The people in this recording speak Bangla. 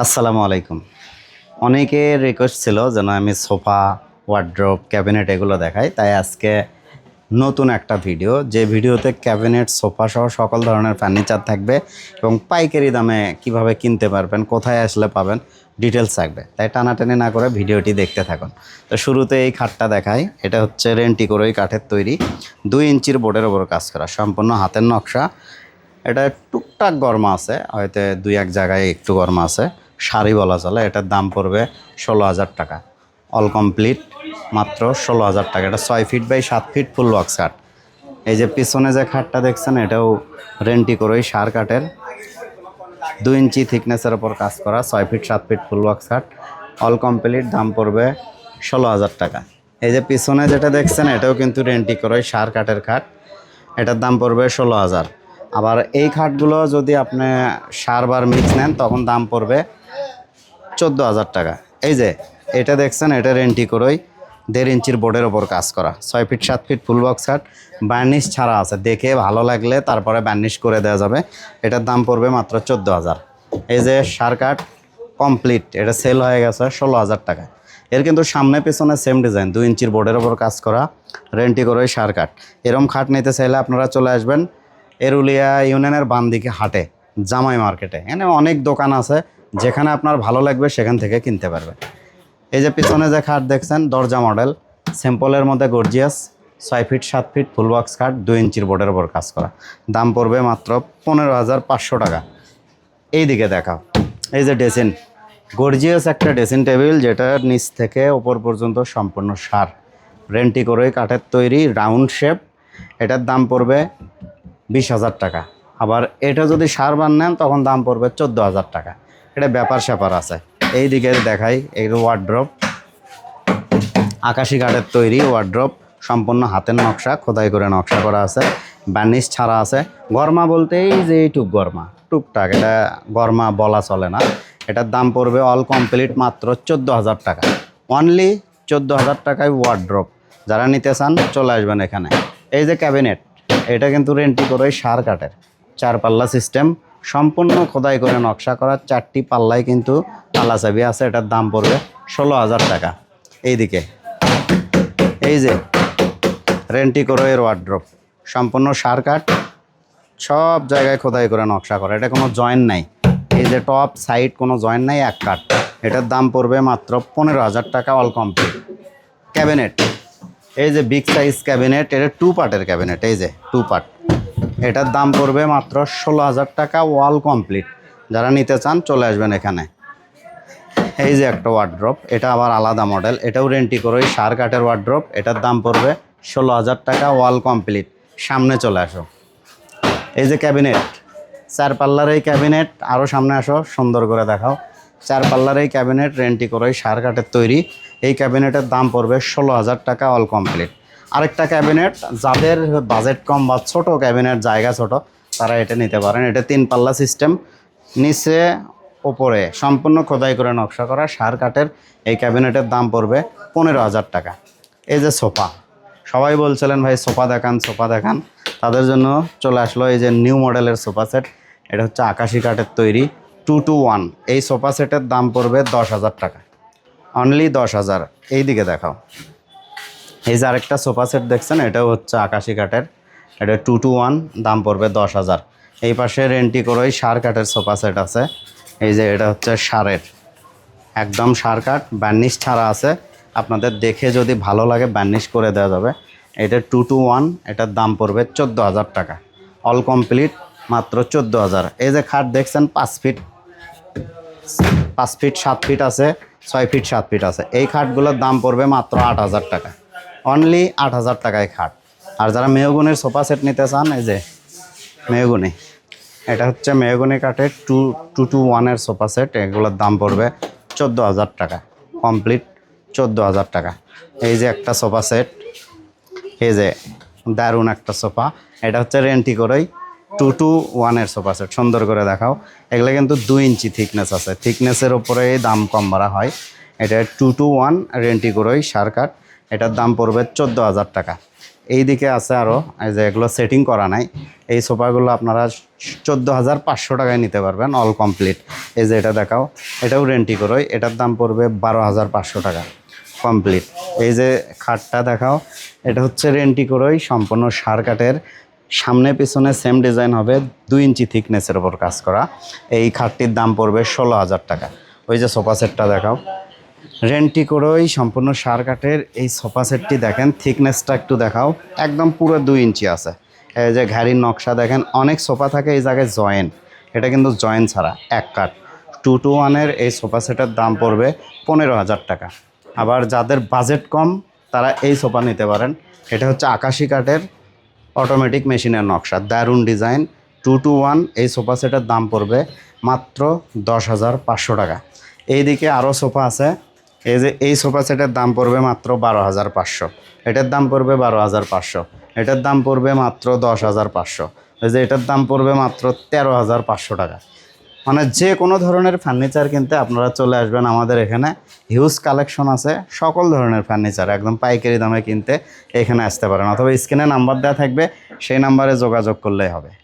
আসসালামু আলাইকুম। অনেকের রিকোয়েস্ট ছিল যেন আমি সোফা ওয়ার্ড্রোপ ক্যাবিনেট এগুলো দেখাই। তাই আজকে নতুন একটা ভিডিও যে ভিডিওতে ক্যাবিনেট সোফা সহ সকল ধরনের ফার্নিচার থাকবে এবং পাইকারি দামে কীভাবে কিনতে পারবেন, কোথায় আসলে পাবেন ডিটেলস থাকবে। তাই টানাটানি না করে ভিডিওটি দেখতে থাকুন। তো শুরুতে এই খাটটা দেখাই। এটা হচ্ছে রেন্টি করেই কাঠের তৈরি। দুই ইঞ্চির বোর্ডের ওপর কাজ করা। সম্পূর্ণ হাতের নকশা। এটা টুকটাক গরমা আছে। হয়তো দুই এক জায়গায় একটু গরমা আছে। শাড়ি বলা চলে, এটার দাম পড়বে ষোলো হাজার টাকা। অল কমপ্লিট মাত্র ষোলো হাজার টাকা। এটা ছয় ফিট বাই সাত ফিট ফুল বক্স কাঠ এই যে পিছনে যে খাটটা দেখছেন, এটাও রেন্টি করেই সার কাঠের। দুই ইঞ্চি থিকনেসের ওপর কাজ করা, ছয় ফিট সাত ফিট ফুল বক্স কাঠ অল কমপ্লিট দাম পড়বে ষোলো হাজার টাকা। এই যে পিছনে যেটা দেখছেন, এটাও কিন্তু রেন্টি করেই সার কাঠের খাট। এটার দাম পড়বে ষোলো হাজার। আবার এই খাটগুলো যদি আপনি সার বার মিক্স নেন, তখন দাম পড়বে চোদ্দ হাজার টাকা। এই যে, এটা দেখছেন, এটা রেন্টি করেই দেড় ইঞ্চির বোর্ডের ওপর কাজ করা। ছয় ফিট, সাত ফিট ফুল বক্স খাট, বার্নিশ ছাড়া আছে। দেখে ভালো লাগলে তারপরে বার্নিশ করে দেওয়া যাবে। এটার দাম পড়বে মাত্র চোদ্দ হাজার। এই যে সার কাঠ কমপ্লিট। এটা সেল হয়ে গেছে ষোলো হাজার টাকা। এর কিন্তু সামনে পেছনে সেম ডিজাইন, দুই ইঞ্চির বোর্ডের ওপর কাজ করা, রেন্টি করে সার কাঠ এরম খাট নিতে চাইলে আপনারা চলে আসবেন এরুলিয়া ইউনিয়নের বাম দিকে হাটে, জামাই মার্কেটে। এখানে অনেক দোকান আছে যেখানে আপনার ভালো লাগবে সেখান থেকে কিনতে পারবে। এই যে পিছনে যে খাট দেখছেন, দরজা মডেল সিম্পলের মধ্যে গর্জিয়াস ছয় ফিট সাত ফিট ফুল বক্স খাট, দুই ইঞ্চির বোর্ডের ওপর কাজ করা। দাম পড়বে মাত্র পনেরো হাজার পাঁচশো টাকা। এই দিকে দেখাও। এই যে ডেসিন গর্জিয়াস একটা ড্রেসিং টেবিল, যেটার নিচ থেকে ওপর পর্যন্ত সম্পূর্ণ সার। রেন্টি করে কাঠের তৈরি রাউন্ড শেপ এটার দাম পড়বে বিশ হাজার টাকা। আবার এটা যদি সার বান নেন, তখন দাম পড়বে চোদ্দ হাজার টাকা। এটা ব্যাপার স্যাপার আছে। এই দিকে দেখাই এই ওয়ার্ড্রপ আকাশি কাঠের তৈরি ওয়ার্ড্রপ সম্পূর্ণ হাতের নকশা, খোদাই করে নকশা করা আছে। বার্নিশ ছাড়া আছে। গরমা বলতেই যে এইটুক গরমা টুকটাক এটা গরমা বলা চলে না। এটার দাম পড়বে অল কমপ্লিট মাত্র চোদ্দ হাজার টাকা। অনলি চোদ্দ হাজার টাকায় ওয়ার্ড্রপ যারা নিতে চান, চলে আসবেন এখানে। এই যে ক্যাবিনেট এটা কিন্তু রেন্টি করে সার কাঠের। চার পাল্লা সিস্টেম সম্পূর্ণ খোদাই করে নকশা করা চারটি পাল্লায় কিন্তু পাল্লা চাবি আছে, এটার দাম পড়বে ষোলো হাজার টাকা। এইদিকে, এই যে, রেন্টি করে এর ওয়ার্ড্রপ সম্পূর্ণ সার কাঠ, সব জায়গায় খোদাই করে নকশা করা। এটা কোনো জয়েন্ট নাই। এই যে টপ সাইড কোনো জয়েন্ট নাই, এক কাঠ। এটার দাম পড়বে মাত্র পনেরো হাজার টাকা অল কমপ্লিট ক্যাবিনেট এই যে বিগ সাইজ ক্যাবিনেট এটা টু পার্টের ক্যাবিনেট এই যে টু পার্ট এটার দাম পড়বে মাত্র ষোলো হাজার টাকা ওয়াল কমপ্লিট। যারা নিতে চান চলে আসবেন এখানে। এই যে একটা ওয়ার্ড্রপ এটা আবার আলাদা মডেল এটাও রেন্টি করে ওই সার কাঠের ওয়ার্ড্রপ এটার দাম পড়বে ষোলো হাজার টাকা ওয়াল কমপ্লিট। সামনে চলে আসো। এই যে ক্যাবিনেট চার পাল্লার এই ক্যাবিনেট আরও সামনে আসো, সুন্দর করে দেখাও। চার পাল্লার এই ক্যাবিনেট রেন্টি করে ওই সার কাঠের তৈরি। এই ক্যাবিনেটের দাম পড়বে ষোলো হাজার টাকা অল কমপ্লিট। আরেকটা ক্যাবিনেট, যাদের বাজেট কম বা ছোট ক্যাবিনেট, জায়গা ছোট, তারা এটা নিতে পারেন। এটা তিন পাল্লা সিস্টেম নিচে, ওপরে, সম্পূর্ণ খোদাই করে নকশা করা সার কাঠের এই ক্যাবিনেটের দাম পড়বে পনেরো হাজার টাকা। এই যে সোফা, সবাই বলছিলেন, ভাই, সোফা দেখান সোফা দেখান। তাদের জন্য চলে আসলো এই যে নিউ মডেলের সোফা সেট। এটা হচ্ছে আকাশি কাঠের তৈরি টু টু ওয়ান এই সোফা সেটের দাম পড়বে দশ হাজার টাকা। অনলি দশ হাজার। এই দিকে দেখাও। এই যে আরেকটা সোফা সেট দেখছেন, এটাও হচ্ছে আকাশি কাঠের। এটা টু টু ওয়ান দাম পড়বে দশ হাজার। এই পাশে রেন্টি করেই সার কাঠের সোফা সেট আছে। এই যে এটা হচ্ছে সারের। একদম সার কাঠ বার্নিশ ছাড়া আছে। আপনাদের দেখে যদি ভালো লাগে বার্নিশ করে দেওয়া যাবে। এটা টু টু ওয়ান এটার দাম পড়বে চোদ্দ হাজার টাকা। অল কমপ্লিট মাত্র চোদ্দ হাজার। এই যে খাট দেখছেন, পাঁচ ফিট। পাঁচ ফিট, সাত ফিট আছে, ছয় ফিট, সাত ফিট আছে। এই খাটগুলোর দাম পড়বে মাত্র আট হাজার টাকা। অনলি আট হাজার টাকায় খাট। আর যারা মেহগুনের সোফা সেট নিতে চান, এই যে মেহগুনি, এটা হচ্ছে মেহগুনি কাঠের টু টু টু ওয়ানের সোফা সেট, এগুলোর দাম পড়বে চোদ্দ হাজার টাকা কমপ্লিট চোদ্দ হাজার টাকা। এই যে একটা সোফা সেট, এই যে দারুণ একটা সোফা, এটা হচ্ছে রেন্টি করেই টু টু ওয়ানের সোফা সেট, সুন্দর করে দেখাও। এগুলো কিন্তু দুই ইঞ্চি থিকনেস আছে থিকনেসের উপরে দাম কম করা হয়। এটা টু টু ওয়ান রেন্টি করেই সার কাঠ এটার দাম পড়বে চোদ্দ হাজার টাকা। এই দিকে আছে আরও এই যে এগুলো সেটিং করা নাই, এই সোফাগুলো আপনারা চোদ্দ হাজার পাঁচশো টাকায় নিতে পারবেন অল কমপ্লিট এই যে এটা দেখাও, এটাও রেন্টি করোই এটার দাম পড়বে বারো হাজার পাঁচশো টাকা কমপ্লিট এই যে খাটটা দেখাও, এটা হচ্ছে রেন্টি করোই সম্পূর্ণ সার কাঠের, সামনে পিছনে সেম ডিজাইন হবে, দুই ইঞ্চি থিকনেসের ওপর কাজ করা। এই খাটটির দাম পড়বে ষোলো হাজার টাকা। ওই যে সোফা সেটটা দেখাও রেন্টি করেই সম্পূর্ণ সার কাঠের এই সোফা সেটটি দেখেন। থিকনেসটা একটু দেখাও। একদম পুরো দুই ইঞ্চি আছে। এই যে ঘাড়ির নকশা দেখেন, অনেক সোফা থাকে এই জায়গায় জয়েন এটা কিন্তু জয়েন ছাড়া, এক কাঠ। টু টু ওয়ানের এই সোফা সেটের দাম পড়বে পনেরো হাজার টাকা। আবার যাদের বাজেট কম, তারা এই সোফা নিতে পারেন। এটা হচ্ছে আকাশি কাঠের অটোমেটিক মেশিনের নকশা, দারুণ ডিজাইন টু টু ওয়ান এই সোফা সেটের দাম পড়বে মাত্র দশ হাজার পাঁচশো টাকা। এইদিকে আরও সোফা আছে। এই যে এই সোফা সেটের দাম পড়বে মাত্র বারো হাজার পাঁচশো। এটার দাম পড়বে বারো হাজার পাঁচশো। এটার দাম পড়বে মাত্র দশ হাজার পাঁচশো। এই যে এটার দাম পড়বে মাত্র তেরো হাজার পাঁচশো টাকা। মানে যে কোনো ধরনের ফার্নিচার কিনতে আপনারা চলে আসবেন আমাদের এখানে। হিউজ কালেকশন আছে, সকল ধরনের ফার্নিচার, একদম পাইকারি দামে কিনতে এখানে আসতে পারেন। অথবা স্ক্রিনে নাম্বার দেওয়া থাকবে, সেই নাম্বারে যোগাযোগ করলেই হবে।